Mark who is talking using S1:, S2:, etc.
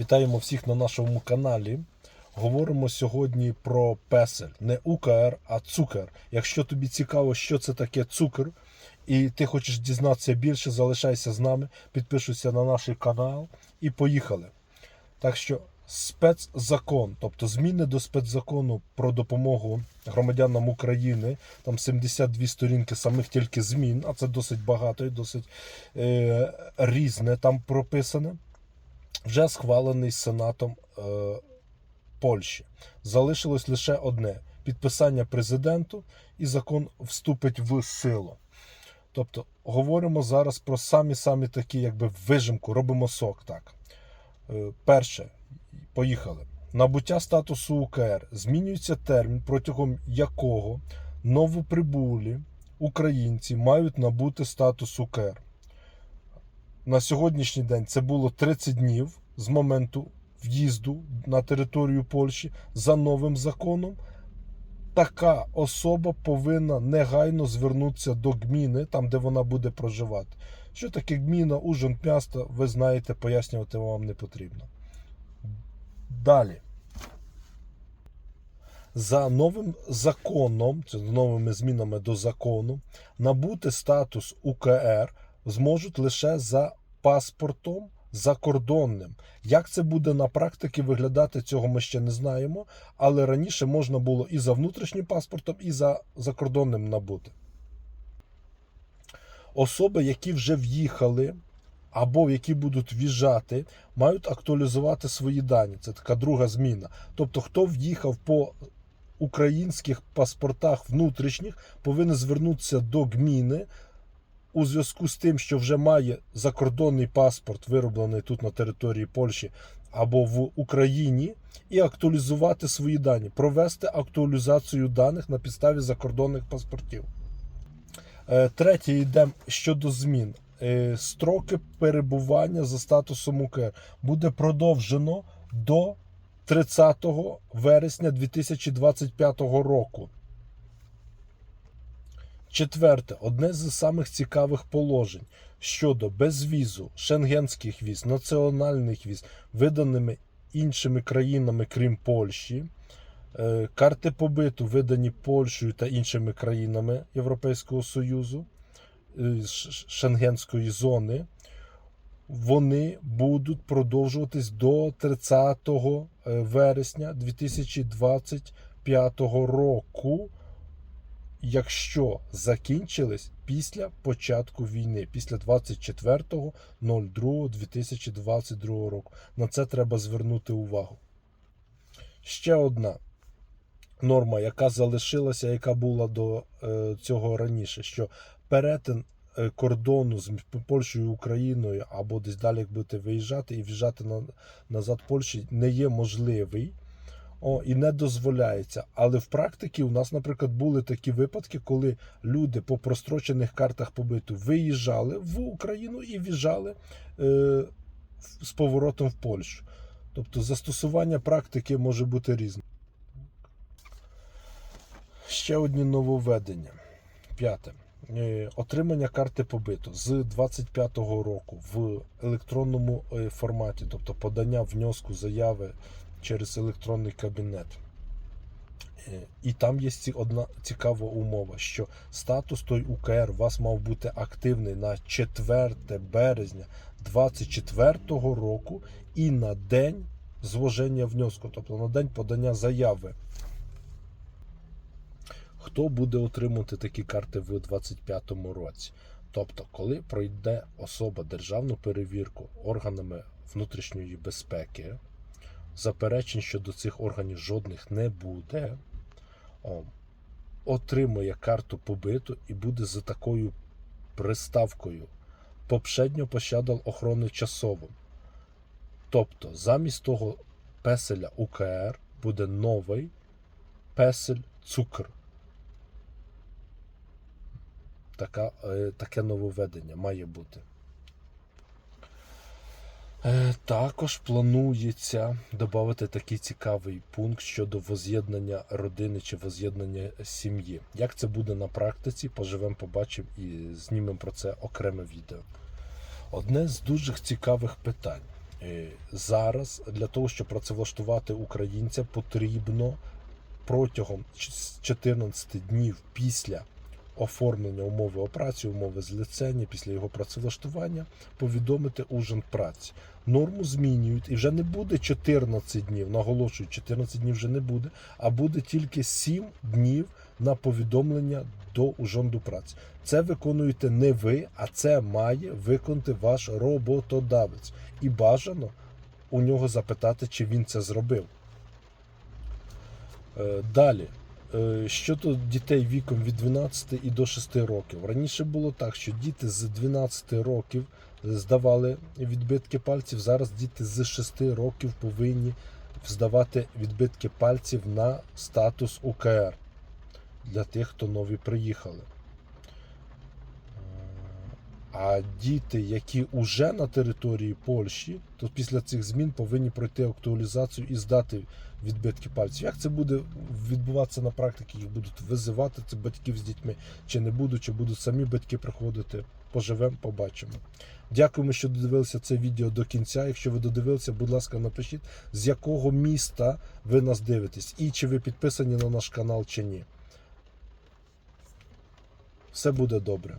S1: Вітаємо всіх на нашому каналі. Говоримо сьогодні про песель, не УКР, а цукер. Якщо тобі цікаво, що це таке цукер, і ти хочеш дізнатися більше, залишайся з нами, підпишуйся на наш канал і поїхали. Так що спецзакон, тобто зміни до спецзакону про допомогу громадянам України, там 72 сторінки самих тільки змін, а це досить багато і досить е, різне там прописане вже схвалений Сенатом е, Польщі. Залишилось лише одне підписання президенту, і закон вступить в силу. Тобто, говоримо зараз про самі-самі такі, якби вижимку, робимо сок. так. Е, перше, поїхали. Набуття статусу УКР змінюється термін, протягом якого новоприбулі українці мають набути статус УКР на сьогоднішній день це було 30 днів з моменту в'їзду на територію Польщі за новим законом. Така особа повинна негайно звернутися до гміни, там де вона буде проживати. Що таке гміна, ужин, місто, ви знаєте, пояснювати вам не потрібно. Далі. За новим законом, це новими змінами до закону, набути статус УКР зможуть лише за паспортом закордонним. Як це буде на практиці виглядати, цього ми ще не знаємо. Але раніше можна було і за внутрішнім паспортом, і за закордонним набути. Особи, які вже в'їхали або які будуть в'їжджати, мають актуалізувати свої дані. Це така друга зміна. Тобто, хто в'їхав по українських паспортах внутрішніх, повинен звернутися до гміни у зв'язку з тим, що вже має закордонний паспорт, вироблений тут на території Польщі або в Україні, і актуалізувати свої дані, провести актуалізацію даних на підставі закордонних паспортів. Е, Третє йдемо щодо змін. Е, Строки перебування за статусом УКР буде продовжено до 30 вересня 2025 року. Четверте, одне з самих цікавих положень щодо безвізу, шенгенських віз, національних віз, виданими іншими країнами, крім Польщі, е, карти побиту, видані Польщею та іншими країнами Європейського Союзу, е, Шенгенської зони, вони будуть продовжуватись до 30 вересня 2025 року якщо закінчились після початку війни, після 24.02.2022 року. На це треба звернути увагу. Ще одна норма, яка залишилася, яка була до е, цього раніше, що перетин е, кордону з Польщею Україною або десь далі, будете виїжджати і в'їжджати на, назад Польщі, не є можливий. О, і не дозволяється. Але в практиці у нас, наприклад, були такі випадки, коли люди по прострочених картах побиту виїжджали в Україну і в'їжджали е, з поворотом в Польщу. Тобто застосування практики може бути різне. Ще одні нововведення. П'яте. Е, Отримання карти побиту з 25-го року в електронному е, форматі, тобто подання внеску заяви через електронний кабінет. Е, І там є одна цікава умова, що статус той УКР у вас мав бути активний на 4 березня 24 року і на день зложення внеску, тобто на день подання заяви. Хто буде отримувати такі карти в 2025 році? Тобто, коли пройде особа державну перевірку органами внутрішньої безпеки, заперечень щодо цих органів жодних не буде, отримує карту побиту і буде за такою приставкою попшедньо пощадал охорони часово. Тобто, замість того песеля УКР буде новий песель цукр. Така, е, таке нововведення має бути. Е, Також планується додати такий цікавий пункт щодо воз'єднання родини чи воз'єднання сім'ї. Як це буде на практиці, поживемо, побачимо і знімемо про це окреме відео. Одне з дуже цікавих питань. Е, Зараз для того, щоб працевлаштувати українця, потрібно протягом 14 днів після оформлення умови о праці, умови злицення, після його працевлаштування повідомити Ужинпраці. Норму змінюють і вже не буде 14 днів. Наголошую, 14 днів вже не буде, а буде тільки 7 днів на повідомлення до Ужонду праці. Це виконуєте не ви, а це має виконати ваш роботодавець. І бажано у нього запитати, чи він це зробив. Е, Далі. Е, Щодо дітей віком від 12 і до 6 років. Раніше було так, що діти з 12 років здавали відбитки пальців. Зараз діти з 6 років повинні здавати відбитки пальців на статус УКР для тих, хто нові приїхали. А діти, які вже на території Польщі, то після цих змін повинні пройти актуалізацію і здати відбитки пальців. Як це буде відбуватися на практиці? Їх будуть визивати це батьків з дітьми, чи не будуть, чи будуть самі батьки приходити. Поживемо, побачимо. Дякуємо, що додивилися це відео до кінця. Якщо ви додивилися, будь ласка, напишіть, з якого міста ви нас дивитесь, і чи ви підписані на наш канал, чи ні. Все буде добре.